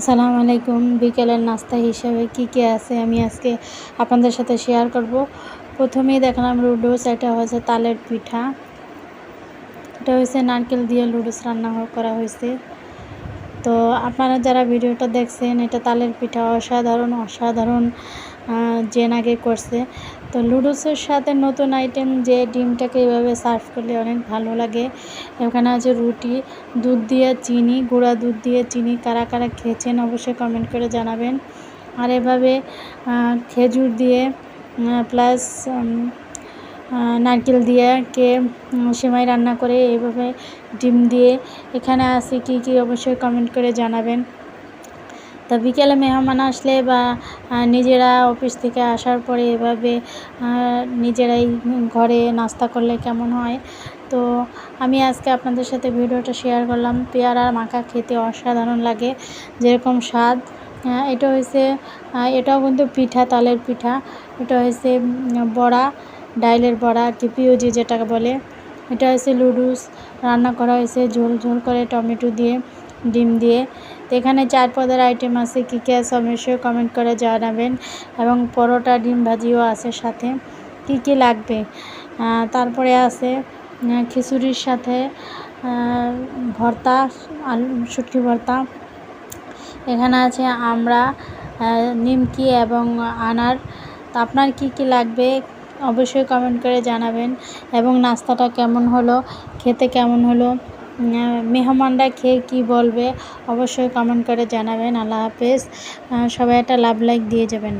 আসসালামু আলাইকুম। বিকেলের নাস্তা হিসাবে কি কি আছে আমি আজকে আপনাদের সাথে শেয়ার করব। প্রথমেই দেখলাম লুডোস এটা হয়েছে তালের পিঠা। এটা হয়েছে নারকেল দিয়ে লুডোস রান্না করা হয়েছে। তো আপনারা যারা ভিডিওটা দেখছেন, এটা তালের পিঠা অসাধারণ অসাধারণ। জেন আগে করছে। তো লুডুসের সাথে নতুন আইটেম যে ডিমটাকে এভাবে সার্ভ করলে অনেক ভালো লাগে। এখানে আছে রুটি, দুধ দিয়ে চিনি, গুঁড়া দুধ দিয়ে চিনি। কারা কারা খেয়েছেন অবশ্যই কমেন্ট করে জানাবেন। আর এভাবে খেজুর দিয়ে প্লাস নারকেল দিয়ে কে সেমাই রান্না করে এইভাবে ডিম দিয়ে। এখানে আছে কি কি অবশ্যই কমেন্ট করে জানাবেন। তো বিকেলে মেহমান আসলে বা নিজেরা অফিস থেকে আসার পরে এভাবে নিজেরাই ঘরে নাস্তা করলে কেমন হয়? তো আমি আজকে আপনাদের সাথে ভিডিওটা শেয়ার করলাম। পেয়ারা মাখা খেতে অসাধারণ লাগে, যেরকম স্বাদ। এটা হয়েছে এটাও কিন্তু পিঠা, তালের পিঠা। এটা হয়েছে বড়া, ডাইলের বড়া কি পিওজি যেটাকে বলে। এটা হয়েছে লুডুস রান্না করা হয়েছে ঝোল ঝোল করে টমেটো দিয়ে, ডিম দিয়ে। তো এখানে চার পদের আইটেম আছে, কী কী আছে অবশ্যই কমেন্ট করে জানাবেন। এবং পরোটা, ডিম ভাজিও আছে সাথে, কি কি লাগবে। তারপরে আছে খিচুড়ির সাথে ভর্তা, আলু, শুটকি ভর্তা। এখানে আছে আমরা নিমকি এবং আনার। তো আপনার কি কি লাগবে অবশ্যই কমেন্ট করে জানাবেন। এবং নাস্তাটা কেমন হলো, খেতে কেমন হলো মেহমানরা খেয়ে কি বলবে? অবশ্যই কমেন্ট করে জানাবেন। আল্লাহ হাফেজ। সবাই একটা লাভ লাইক দিয়ে যাবেন।